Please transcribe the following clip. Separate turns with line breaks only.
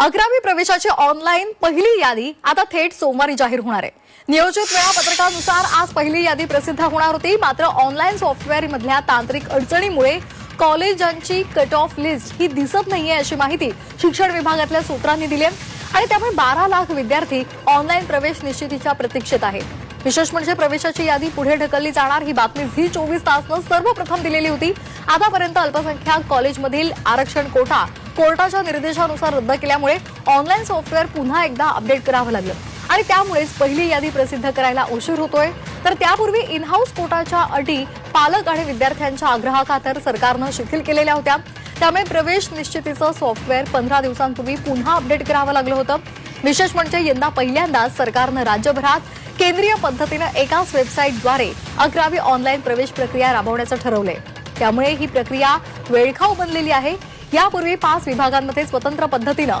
अकरावी प्रवेशाची ऑनलाईन पहिली यादी आता थेट सोमवारी जाहीर होणार आहे. नियोजित वेळापत्रकानुसार आज पहिली यादी प्रसिद्ध होणार होती. मात्र ऑनलाईन सॉफ्टवेअर मधल्या तांत्रिक अडचणीमुळे कॉलेजांची कट ऑफ लिस्ट ही दिसत नाहीये अशी माहिती शिक्षण विभागातल्या सूत्रांनी दिली आहे. आणि त्यामुळे बारा लाख विद्यार्थी ऑनलाईन प्रवेश निश्चितीच्या प्रतीक्षेत आहेत. विशेष म्हणजे प्रवेशाची यादी पुढे ढकलली जाणार ही बातमी झी चोवीस तासनं सर्वप्रथम दिलेली होती. आतापर्यंत अल्पसंख्याक कॉलेजमधील आरक्षण कोटा कोर्टाच्या निर्देशानुसार रद्द केल्यामुळे ऑनलाईन सॉफ्टवेअर पुन्हा एकदा अपडेट करावं लागलं. आणि त्यामुळेच पहिली यादी प्रसिद्ध करायला उशीर होतोय. तर त्यापूर्वी इन हाऊस कोटाच्या अटी पालक आणि विद्यार्थ्यांच्या आग्रहाखातर सरकारनं शिथिल केलेल्या होत्या. त्यामुळे प्रवेश निश्चितीचं सॉफ्टवेअर पंधरा दिवसांपूर्वी पुन्हा अपडेट करावं लागलं होतं. विशेष म्हणजे यंदा पहिल्यांदाच सरकारनं राज्यभरात केंद्रीय पद्धतीनं एकाच वेबसाईटद्वारे अकरावी ऑनलाईन प्रवेश प्रक्रिया राबवण्याचं ठरवलंय. त्यामुळे ही प्रक्रिया वेळखाऊ बनलेली आहे. यापूर्वी पाच विभागांमध्ये स्वतंत्र पद्धतीनं